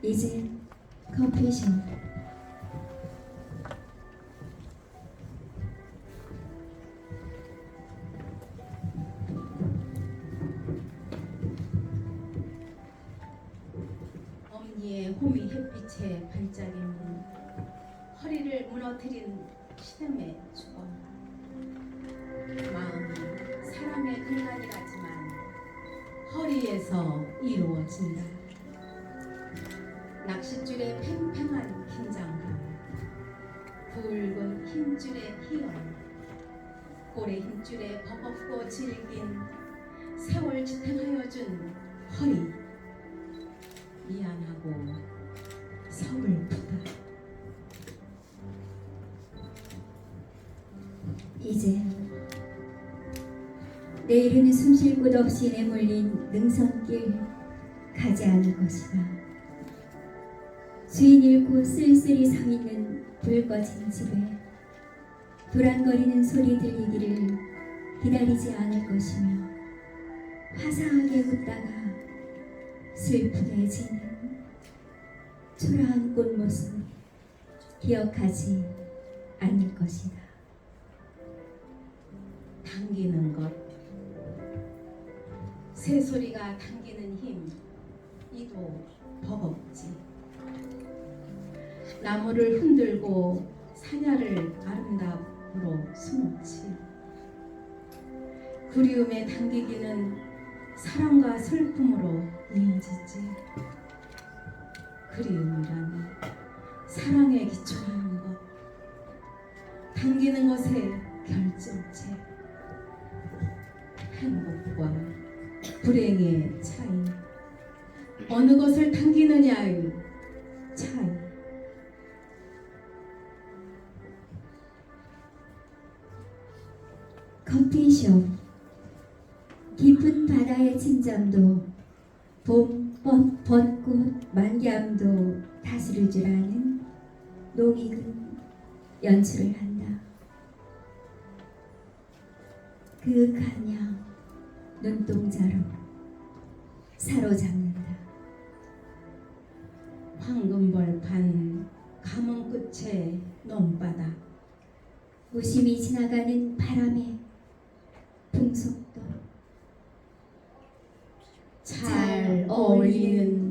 이제 커피숍 엄니의 호미 햇빛에 반짝이는 허리를 무너뜨린 시름의 주거 마음이 사람의 근간이라지만 허리에서 이루어진다 낚싯줄의 팽팽한 긴장감 붉은 힘줄의 희열 고래 힘줄에 버겁고 질긴 세월 지탱하여 준 허리 미안하고 서글프다. 이제 내일은 숨쉴 곳 없이 내몰린 능선길 가지 않을 것이다. 주인 잃고 쓸쓸히 서 있는 불 꺼진 집에 불안거리는 소리 들리기를 기다리지 않을 것이며 화사하게 웃다가 슬프게 지는 초라한 꽃 모습 기억하지 않을 것이다. 당기는 것. 새소리가 당기는 힘. 이도 버겁지. 나무를 흔들고 사냐를 아름다움으로 수놓지. 그리움에 당기기는 사랑과 슬픔으로 이어지지. 그리움이란 사랑의 기초라는 것. 당기는 것의 결정체. 행복과 불행의 차이. 어느 것을 당기느냐의 커피숍 깊은 바다의 침잠도 봄 벚, 벚꽃 만개함도 다스릴 줄 아는 농익은 연출을 한다. 그윽한 양 눈동자로 사로잡는다. 황금벌판 감은 끝에 논바닥. 무심히 지나가는 바람의 풍속도 잘 어울리는